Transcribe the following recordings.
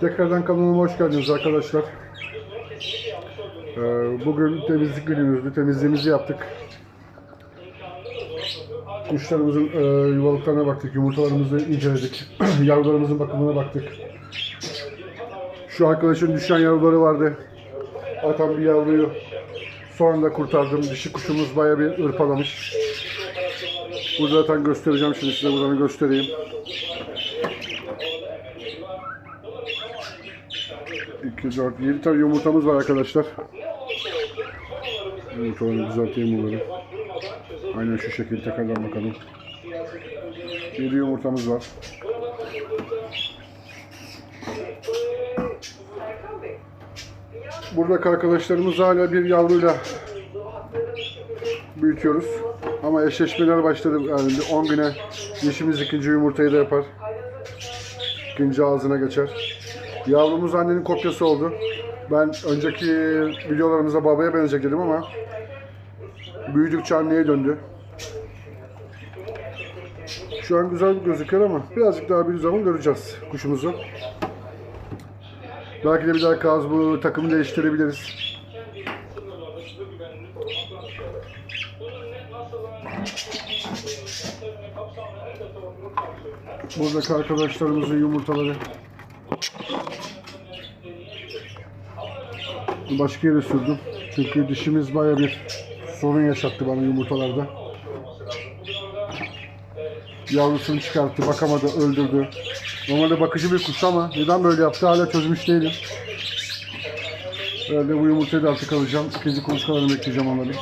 Tekrardan kanalıma hoş geldiniz arkadaşlar. Ee, Bugün temizlik günümüzdü. Temizliğimizi yaptık. Kuşlarımızın e, yuvalıklarına baktık, yumurtalarımızı inceledik, yavrularımızın bakımına baktık. Şu arkadaşın düşen yavruları vardı. Atan bir yavruyu son anda kurtardım. Dişi kuşumuz baya bir ırpalamış. Burada zaten göstereceğim şimdi size buradan göstereyim. 2, 4, 7 tane yumurtamız var arkadaşlar. Yumurtalarını düzelteyim bunları. Aynen şu şekilde tekrardan bakalım. 7 yumurtamız var. Buradaki arkadaşlarımız hala bir yavruyla büyütüyoruz. Ama eşleşmeler başladı. Yani bir 10 güne dişimiz ikinci yumurtayı da yapar. İkinci ağzına geçer. Yavrumuz annenin kopyası oldu. Ben önceki videolarımızda babaya benecek dedim ama büyüdükçe anneye döndü. Şu an güzel gözüküyor ama birazcık daha bir zaman göreceğiz kuşumuzu. Belki de bir daha kaz bu takımı değiştirebiliriz. Buradaki arkadaşlarımızın yumurtaları başka yere sürdüm. Çünkü dişimiz baya bir sorun yaşattı bana yumurtalarda. Yavrusunu çıkarttı, bakamadı, öldürdü. Normalde bakıcı bir kuş ama neden böyle yaptı hala çözmüş değilim. Herhalde bu yumurtayı da artık alacağım. İkinci kuluçkalarını bekleyeceğim onları.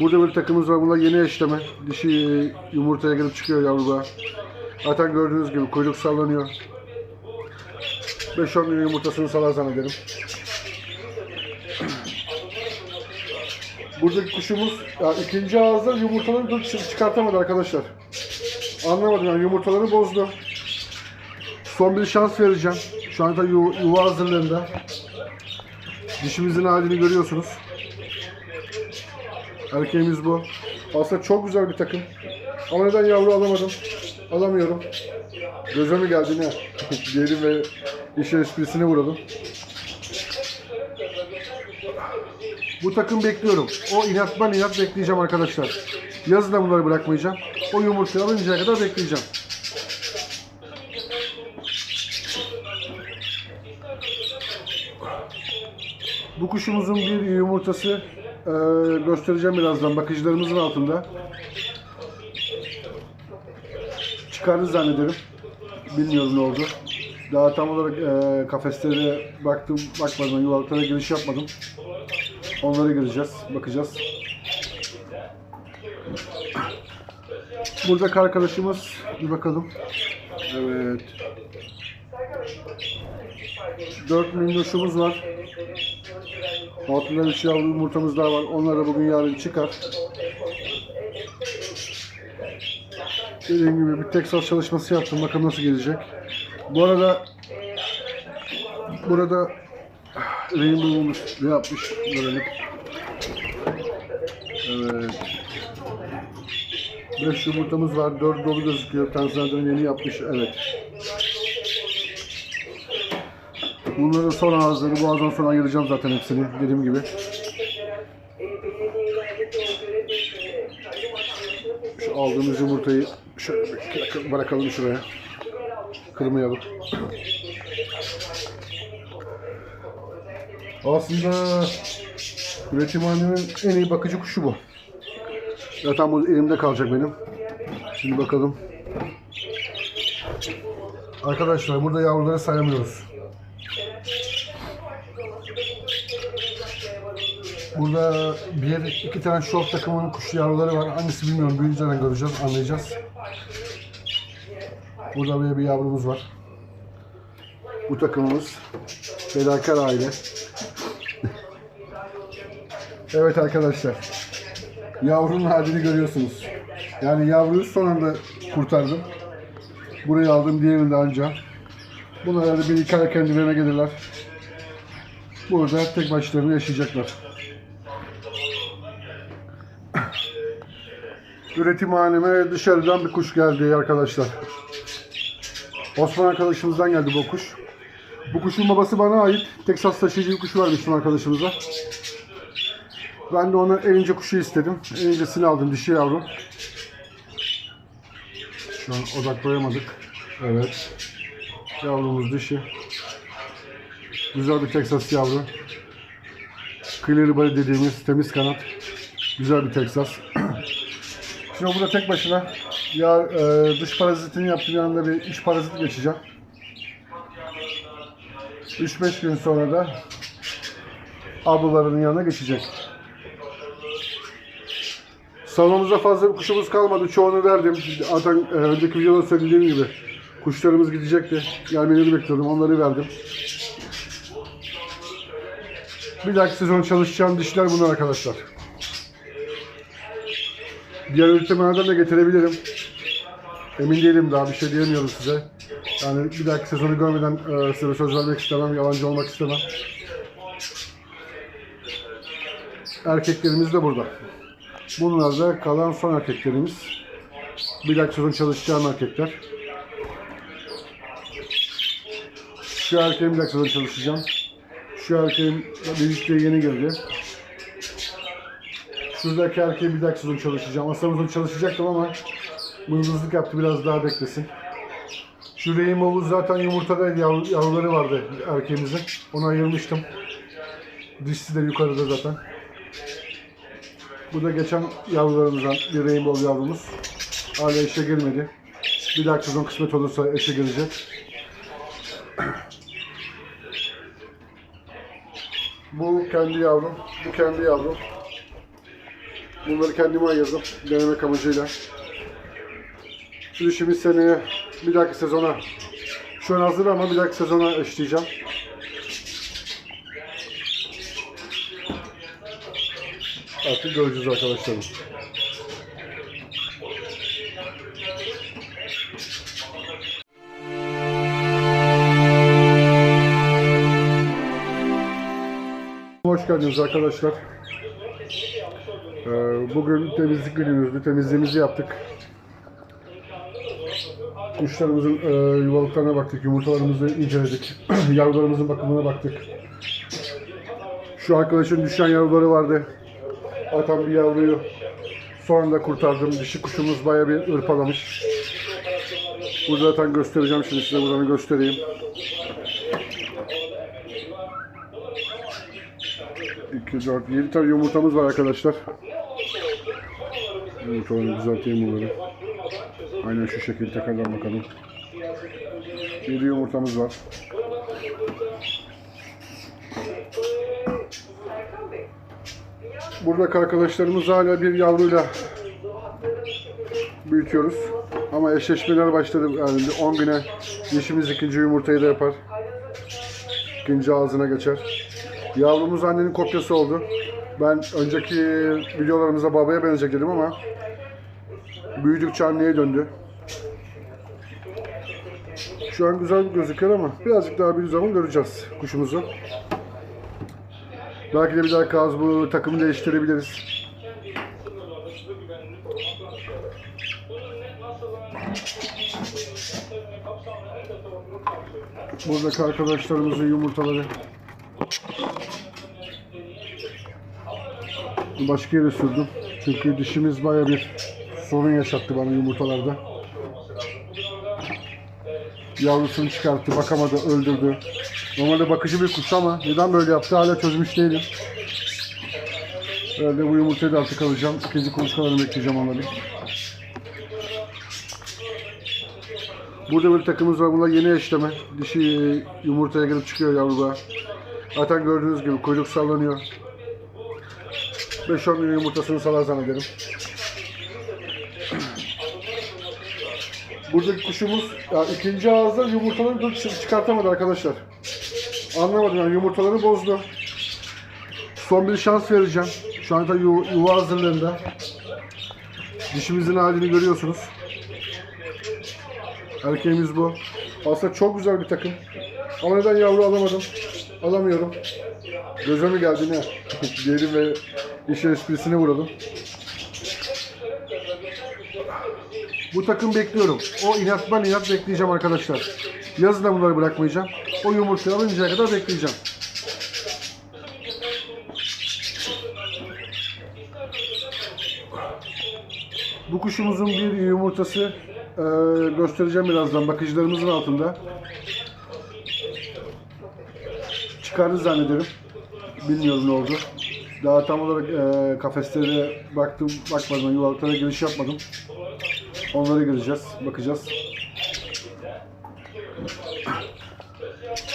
Burada bir takımımız var. Bunlar yeni eşleme. Dişi yumurtaya gelip çıkıyor yavruğa. Zaten gördüğünüz gibi kuyruk sallanıyor. 5-10 gün yumurtasını salar zannederim. Buradaki kuşumuz ya ikinci ağızda yumurtaları çı- çıkartamadı arkadaşlar. Anlamadım yani yumurtaları bozdu. Son bir şans vereceğim. Şu anda yu- yuva hazırlığında. Dişimizin halini görüyorsunuz. Erkeğimiz bu. Aslında çok güzel bir takım. Ama neden yavru alamadım? Alamıyorum. Göze mi geldi ne? Diyelim ve işin esprisine vuralım. Bu takım bekliyorum. O inat ben inat bekleyeceğim arkadaşlar. Yazın da bunları bırakmayacağım. O yumurtayı alıncaya kadar bekleyeceğim. Bu kuşumuzun bir yumurtası eee, göstereceğim birazdan bakıcılarımızın altında. Çıkardı zannederim. Bilmiyorum ne oldu. Daha tam olarak eee kafeslere baktım, bakmadım, yuvalıklara giriş yapmadım. Onlara gireceğiz, bakacağız. Buradaki arkadaşımız, bir bakalım. Evet. 4 minnoşumuz var. Altında 3 yavru yumurtamız daha var. Onlar da bugün yarın çıkar. Dediğim gibi bir Texas çalışması yaptım. Bakalım nasıl gelecek. Bu arada burada Rainbow'umuz ne yapmış görelim. Evet. 5 yumurtamız var. 4 dolu gözüküyor. Tanzanya'dan yeni yapmış. Evet. Bunların son ağızları bu ağızdan sonra ayıracağım zaten hepsini dediğim gibi. Şu aldığımız yumurtayı şöyle bırakalım şuraya. Kırmayalım. Aslında üretimhanenin en iyi bakıcı kuşu bu. Zaten bu elimde kalacak benim. Şimdi bakalım. Arkadaşlar burada yavruları sayamıyoruz. Burada bir, iki tane şort takımının kuş yavruları var. Hangisi bilmiyorum. Büyüyünce göreceğiz, anlayacağız. Burada böyle bir yavrumuz var. Bu takımımız fedakar aile. Evet arkadaşlar. Yavrunun halini görüyorsunuz. Yani yavruyu son anda kurtardım. Buraya aldım diğerini de anca. Bunlar herhalde bir iki ay kendilerine gelirler. Burada tek başlarına yaşayacaklar. Üretimhaneme dışarıdan bir kuş geldi arkadaşlar. Osman arkadaşımızdan geldi bu kuş. Bu kuşun babası bana ait. Teksas taşıyıcı bir kuş vermiştim arkadaşımıza. Ben de ona en ince kuşu istedim. En incesini aldım dişi yavru. Şu an odaklayamadık. Evet. Yavrumuz dişi. Güzel bir Teksas yavru. Clear body dediğimiz temiz kanat. Güzel bir Teksas. Şimdi burada tek başına ya e, dış parazitini yaptığım yanında bir iç parazit geçeceğim. 3-5 gün sonra da ablalarının yanına geçecek. Salonumuzda fazla bir kuşumuz kalmadı. Çoğunu verdim. Zaten e, önceki videoda söylediğim gibi kuşlarımız gidecekti. Gelmelerini bekliyordum. Onları verdim. Bir dahaki sezon çalışacağım dişler bunlar arkadaşlar. Diğer üretimlerden de getirebilirim. Emin değilim daha bir şey diyemiyorum size. Yani bir dahaki sezonu görmeden e, size söz vermek istemem, yalancı olmak istemem. Erkeklerimiz de burada. Bunlar da kalan son erkeklerimiz. Bir dahaki sezon çalışacağım erkekler. Şu erkeğim bir dahaki sezon çalışacağım. Şu erkeğim birlikte yeni geldi. Şuradaki erkeği bir dahaki sezon çalışacağım. Aslında sezon çalışacaktım ama mızmızlık yaptı biraz daha beklesin. Şu Rainbow'u zaten yumurtada yavru, yavruları vardı erkeğimizin. Onu ayırmıştım. Dişisi de yukarıda zaten. Bu da geçen yavrularımızdan bir Rainbow yavrumuz. Hala eşe girmedi. Bir dahaki sezon kısmet olursa eşe girecek. Bu kendi yavrum, bu kendi yavrum. Bunları kendime ayırdım denemek amacıyla. Şu dişimi seneye bir dahaki sezona şu an hazır ama bir dahaki sezona eşleyeceğim. Artık göreceğiz arkadaşlarım. Hoş geldiniz arkadaşlar. Ee, Bugün temizlik günümüzdü. Temizliğimizi yaptık. Kuşlarımızın e, yuvalıklarına baktık, yumurtalarımızı inceledik, yavrularımızın bakımına baktık. Şu arkadaşın düşen yavruları vardı. Atan bir yavruyu son anda kurtardım. Dişi kuşumuz baya bir ırpalamış. Burada zaten göstereceğim şimdi size buradan göstereyim. İki, dört, yedi tane yumurtamız var arkadaşlar. Yumurtalarını düzelteyim bunları. Aynen şu şekilde tekrardan bakalım. 7 yumurtamız var. Buradaki arkadaşlarımız hala bir yavruyla büyütüyoruz. Ama eşleşmeler başladı. Yani 10 güne dişimiz ikinci yumurtayı da yapar. İkinci ağzına geçer. Yavrumuz annenin kopyası oldu. Ben önceki videolarımızda babaya benecek dedim ama büyüdükçe anneye döndü. Şu an güzel gözüküyor ama birazcık daha bir zaman göreceğiz kuşumuzu. Belki de bir daha kaz bu takımı değiştirebiliriz. Buradaki arkadaşlarımızın yumurtaları başka yere sürdüm. Çünkü dişimiz baya bir sorun yaşattı bana yumurtalarda. Yavrusunu çıkarttı, bakamadı, öldürdü. Normalde bakıcı bir kuş ama neden böyle yaptı hala çözmüş değilim. Herhalde bu yumurtayı da artık alacağım. İkinci kuluçkalarını bekleyeceğim onları. Burada bir takımımız var. Bunlar yeni eşleme. Dişi yumurtaya girip çıkıyor yavruğa. Zaten gördüğünüz gibi kuyruk sallanıyor. 5-10 gün yumurtasını salar zannederim. Buradaki kuşumuz ya ikinci ağızda yumurtaları çıkartamadı arkadaşlar. Anlamadım yani yumurtaları bozdu. Son bir şans vereceğim. Şu anda yu- yuva hazırlığında. Dişimizin halini görüyorsunuz. Erkeğimiz bu. Aslında çok güzel bir takım. Ama neden yavru alamadım? Alamıyorum. Göze mi geldi ne? Diyelim ve işin esprisine vuralım. Bu takım bekliyorum. O inat ben inat bekleyeceğim arkadaşlar. Yazın da bunları bırakmayacağım. O yumurtayı alıncaya kadar bekleyeceğim. Bu kuşumuzun bir yumurtası eee, göstereceğim birazdan bakıcılarımızın altında. Çıkardı zannederim. Bilmiyorum ne oldu. Daha tam olarak eee kafeslere baktım, bakmadım, yuvalıklara giriş yapmadım. Onlara gireceğiz, bakacağız.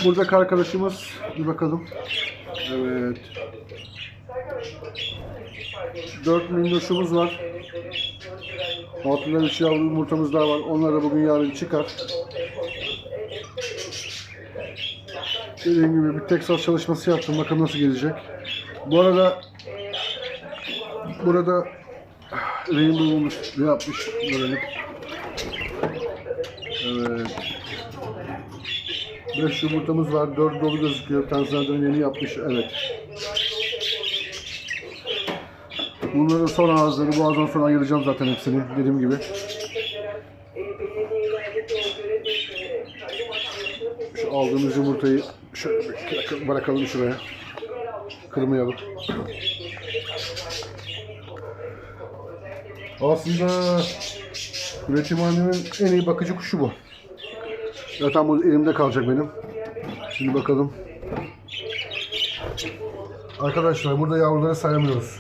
Burada arkadaşımız, bir bakalım. Evet. 4 minnoşumuz var. Altında 3 yavru yumurtamız daha var. Onlar da bugün yarın çıkar. Dediğim gibi bir Texas çalışması yaptım. Bakalım nasıl gelecek. Bu arada burada Rainbow'umuz ne yapmış görelim. 5 yumurtamız var. 4 dolu gözüküyor. Tanzanya'dan yeni yapmış. Evet. Bunların son ağızları boğazdan sonra ayıracağım zaten hepsini dediğim gibi. Şu aldığımız yumurtayı şöyle bırakalım şuraya. Kırmayalım. Aslında üretimhanemin en iyi bakıcı kuşu bu. Zaten bu elimde kalacak benim. Şimdi bakalım. Arkadaşlar burada yavruları sayamıyoruz.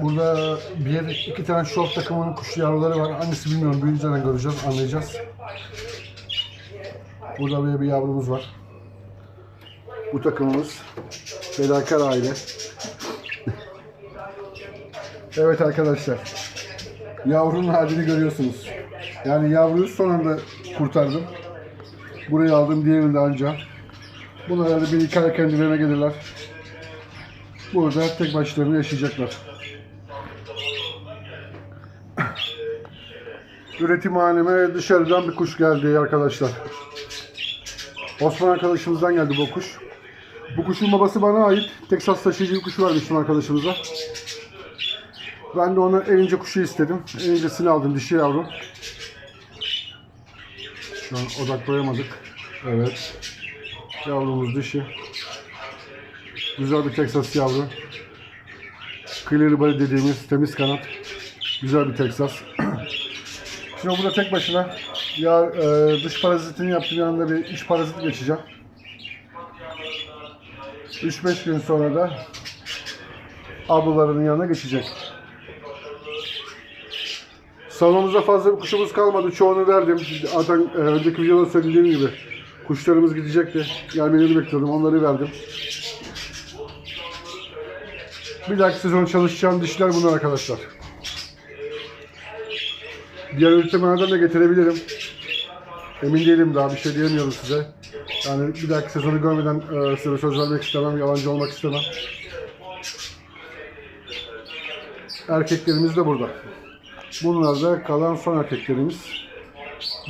Burada bir, iki tane şort takımının kuş yavruları var. Hangisi bilmiyorum. Büyüyünce göreceğiz, anlayacağız. Burada böyle bir yavrumuz var. Bu takımımız Fedakar aile. evet arkadaşlar. Yavrunun halini görüyorsunuz. Yani yavruyu son anda kurtardım. Buraya aldım diğerini de anca. Bunlar herhalde bir iki ay kendilerine gelirler. Burada tek başlarına yaşayacaklar. Üretimhaneme dışarıdan bir kuş geldi arkadaşlar. Osman arkadaşımızdan geldi bu kuş. Bu kuşun babası bana ait. Texas taşıyıcı bir kuş vermiştim arkadaşımıza. Ben de ona elince kuşu istedim. Elincesini aldım dişi yavrum. Şu an odaklayamadık. Evet. Yavrumuz dişi. Güzel bir Texas yavru. Clear body dediğimiz temiz kanat. Güzel bir Texas. Şimdi burada tek başına ya e, dış parazitini yaptığım yanında bir iç parazit geçeceğim. 3-5 gün sonra da ablalarının yanına geçecek. Salonumuzda fazla bir kuşumuz kalmadı. Çoğunu verdim. Zaten e, önceki videoda söylediğim gibi kuşlarımız gidecekti. Gelmeleri bekliyordum. Onları verdim. Bir dahaki sezon çalışacağım dişler bunlar arkadaşlar. Diğer üretimlerden de getirebilirim. Emin değilim daha bir şey diyemiyorum size. Yani bir dahaki sezonu görmeden e, size söz vermek istemem, yalancı olmak istemem. Erkeklerimiz de burada. Bunlar da kalan son erkeklerimiz.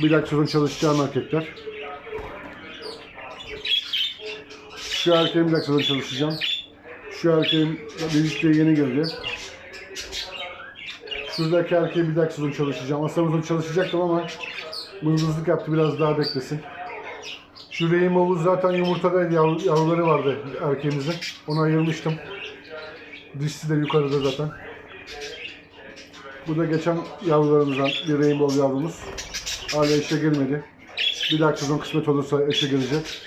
Bir dahaki sezon çalışacağım erkekler. Şu erkeğim bir dahaki sezon çalışacağım. Şu erkeğim birlikte yeni geldi. Şuradaki erkeği bir dahaki sezon çalışacağım. Aslında sezon çalışacaktım ama mızmızlık yaptı biraz daha beklesin. Şu Rainbow'u zaten yumurtadaydı yavru, yavruları vardı erkeğimizin. Onu ayırmıştım. Dişsi de yukarıda zaten. Bu da geçen yavrularımızdan bir Rainbow yavrumuz. Hala eşe girmedi. Bir dahaki sezon kısmet olursa eşe girecek.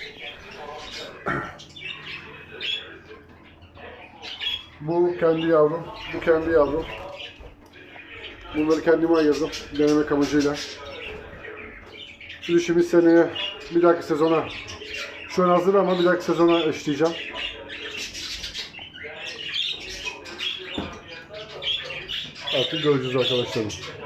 Bu kendi yavrum, bu kendi yavrum. Bunları kendime ayırdım denemek amacıyla. Şu işimi seneye bir dahaki sezona şu an hazır ama bir dahaki sezona eşleyeceğim. Artık göreceğiz arkadaşlarım.